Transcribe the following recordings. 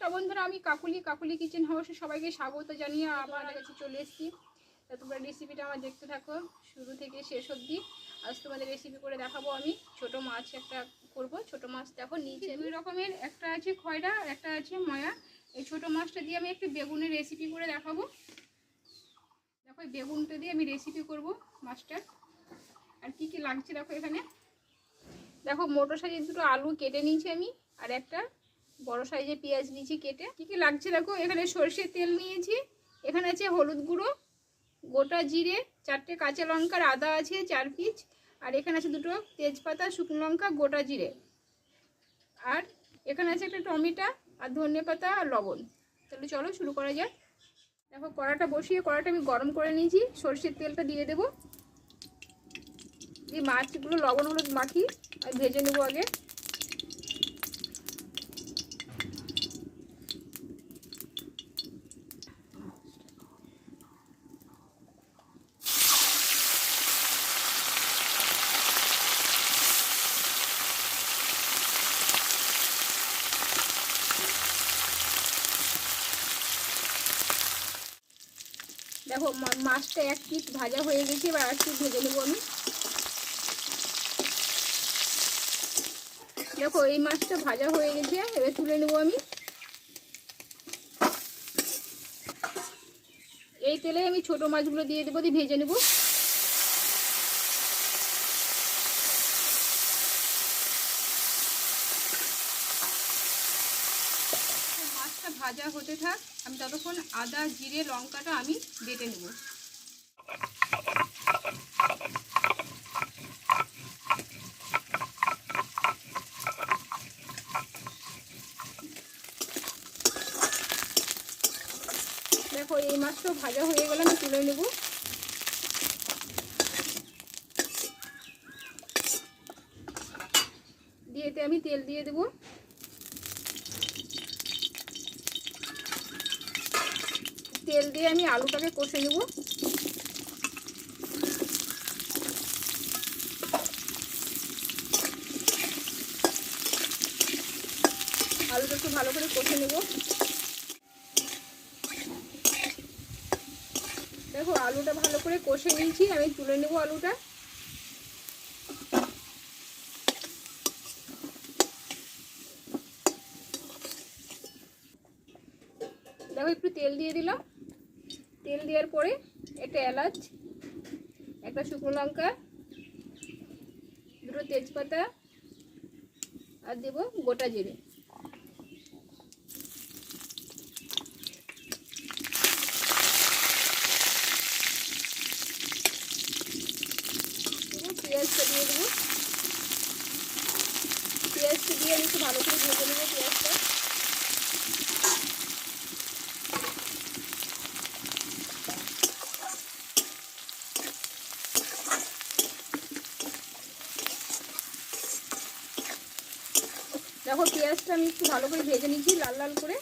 নমস্কার বন্ধুরা, আমি কাকুলি কাকুলি কিচেন হাউসে সবাইকে স্বাগত জানিয়ে আমার কাছে চলে এসেছি। তা তোমরা রেসিপিটা আমার দেখতে থাকো, শুরু থেকে শেষ অবধি। আজ তোমাদের রেসিপি করে দেখাবো আমি। ছোট মাছ একটা করব। ছোট মাছ দেখো, নিচে দুই রকমের, একটা আছে খয়রা একটা আছে ময়া। এই ছোট মাছটা দিয়ে আমি একটু বেগুনের রেসিপি করে দেখাবো। দেখো, এই বেগুনটা দিয়ে আমি রেসিপি করব মাছটার আর কি কি লাগছে দেখো এখানে। দেখো, মোটর সাইজের দুটো আলু কেটে নিয়েছি আমি, আর একটা বড় সাইজের পেঁয়াজ নিয়েছি কেটে। কি কি লাগছে দেখো? এখানে সর্ষের তেল নিয়েছি, এখানে আছে হলুদ গুঁড়ো, গোটা জিরে, চারটে কাঁচা লঙ্কার আদা আছে চার পিস আর এখানে আছে দুটো তেজপাতা, শুকনো লঙ্কা, গোটা জিরে। আর এখানে আছে একটা টমেটো, আর ধনে পাতা, আর লবণ। তাহলে চলো শুরু করা যাক। দেখো, কড়াটা বসিয়ে, কড়াটা আমি গরম করে নিয়েছি। সর্ষের তেলটা দিয়ে দেবো। দিয়ে মাছগুলো লবণ হলুদ মাখি আর ভেজে নেব আগে। দেখো মাছটা এক পিস ভাজা হয়ে গেছে, এবার আর পিস ভেজে নেব আমি। দেখো, এই মাছটা ভাজা হয়ে গেছে, এবার তুলে নেব আমি। এই তেলে আমি ছোট মাছগুলো দিয়ে দেবো, দিয়ে ভেজে নেব। মাছটা ভাজা হতে থাক। আমি ততক্ষণ আদা, জিরে, লঙ্কাটা আমি বেটে নেব। দেখো, এই মাছটাও ভাজা হয়ে গেলে আমি তুলে নেব। দিয়েতে আমি তেল দিয়ে দেবো। তেল দিয়ে আমি আলুটাকে কষে নেব। আলুটা একটু ভালো করে কষে নেব। দেখো, আলুটা ভালো করে কষে নিয়েছি, আমি তুলে নেব আলুটা। দেখো, একটু তেল দিয়ে দিলাম। তেল দেওয়ার পরে একটা এলাচ, একটা শুকনো লঙ্কা, দুটো তেজপাতা, আর দেব গোটা জিরে। পেঁয়াজটা দিয়ে দেবো। পেঁয়াজটা দিয়ে আমি একটু ভালো করে ভেজে নেব পেঁয়াজটা। দেখো পেঁয়াজটা আমি একটু ভালো করে ভেজে নিচ্ছি, লাল লাল করে।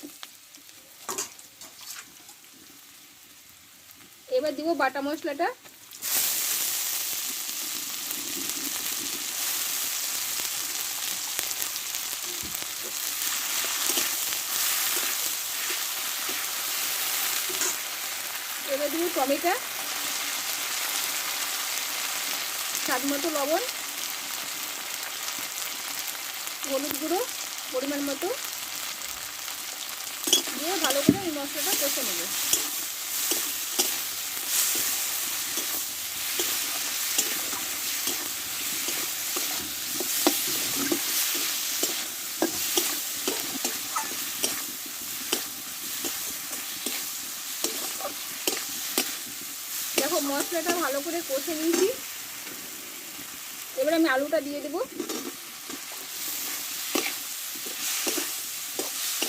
এবার দিব বাটা মশলাটা। এবার দিব টমেটো। স্বাদ মতো লবণ। হলুদ গুঁড়ো। পরিমাণ মতো দিয়ে ভালো করে এই মশলাটা কষে নেব। দেখো, মশলাটা ভালো করে কষে নিয়েছি। এবার আমি আলুটা দিয়ে দেবো।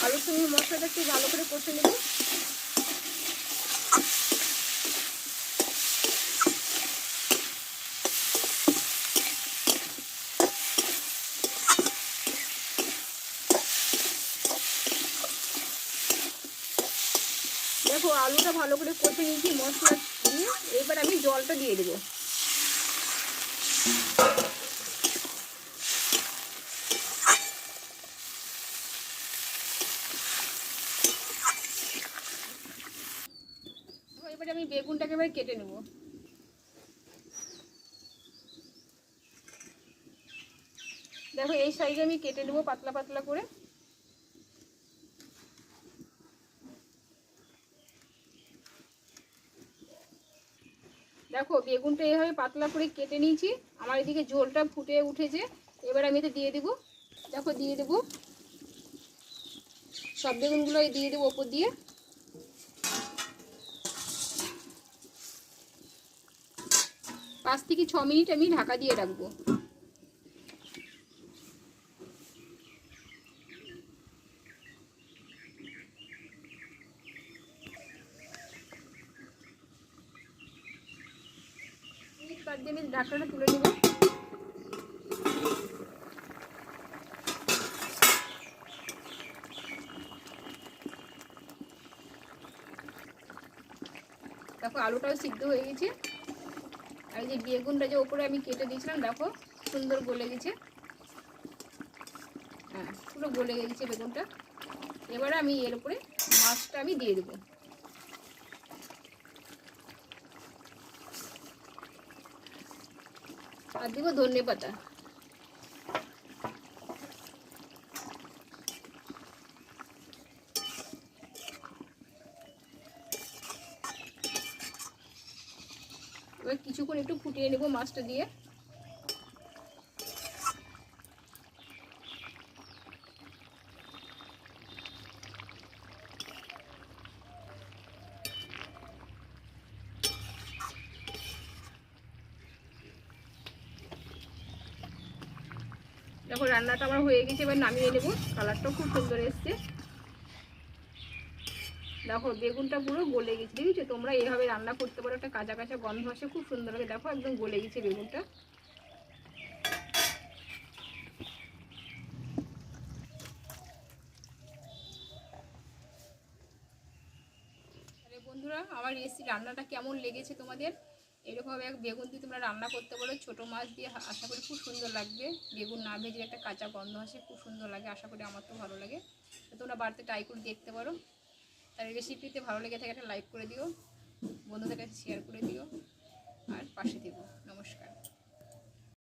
আলুর সঙ্গে মশলাটা একটু ভালো করে কষে নেব। দেখো, আলুটা ভালো করে কষে নিয়েছি মশলা দিয়ে। এবার আমি জলটা দিয়ে দেবো। বেগুনটাকে এবার কেটে নেব। দেখো, এই সাইজে আমি কেটে নেব পাতলা পাতলা করে। দেখো, বেগুনটা এভাবে পাতলা করে কেটে নিয়েছি। আমার এদিকে ঝোলটা ফুটে উঠেছে। এবার আমি এটা দিয়ে দেবো। দেখো, দিয়ে দেবো। সব বেগুনগুলো দিয়ে দেবো ওপর দিয়ে। পাঁচ থেকে ছ মিনিট আমি ঢাকা দিয়ে রাখব। ঢাকনাটা তুলে নেব। দেখো, আলুটাও সিদ্ধ হয়ে গেছে। আর যে বেগুনটা যে ওপরে আমি কেটে দিয়েছিলাম, দেখো, সুন্দর গলে গেছে। হ্যাঁ পুরো গলে গেছে বেগুনটা। এবারে আমি এর উপরে মাছটা আমি দিয়ে দেবো। আর দিব ধনে পাতা। এবার কিছুক্ষণ একটু ফুটিয়ে নেব মাছটা দিয়ে। দেখো, রান্নাটা আমার হয়ে গেছে, এবার নামিয়ে নেব। কালারটাও খুব সুন্দর এসছে। দেখো, বেগুনটা পুরো গলে গেছে, দেখেছ? তোমরা এইভাবে রান্না করতে পারো, একটা কাঁচা কাঁচা গন্ধ আসে, খুব সুন্দর হবে দেখো, একদম গলে গেছে বেগুনটা। বন্ধুরা, আমার রেসিপি রান্নাটা কেমন লেগেছে তোমাদের? এরকমভাবে এক বেগুন দিয়ে তোমরা রান্না করতে পারো। ছোটো মাছ দিয়ে আশা করি খুব সুন্দর লাগবে। বেগুন না ভেজে একটা কাঁচা গন্ধ আসে, খুব সুন্দর লাগে, আশা করি আমার তো ভালো লাগে। তোমরা বাড়িতে ট্রাই করে দেখতে পারো। তার রেসিপিতে ভালো লেগে থাকে একটা লাইক করে দিও, বন্ধুদের কাছে শেয়ার করে দিও, আর পাশে থেকো। নমস্কার।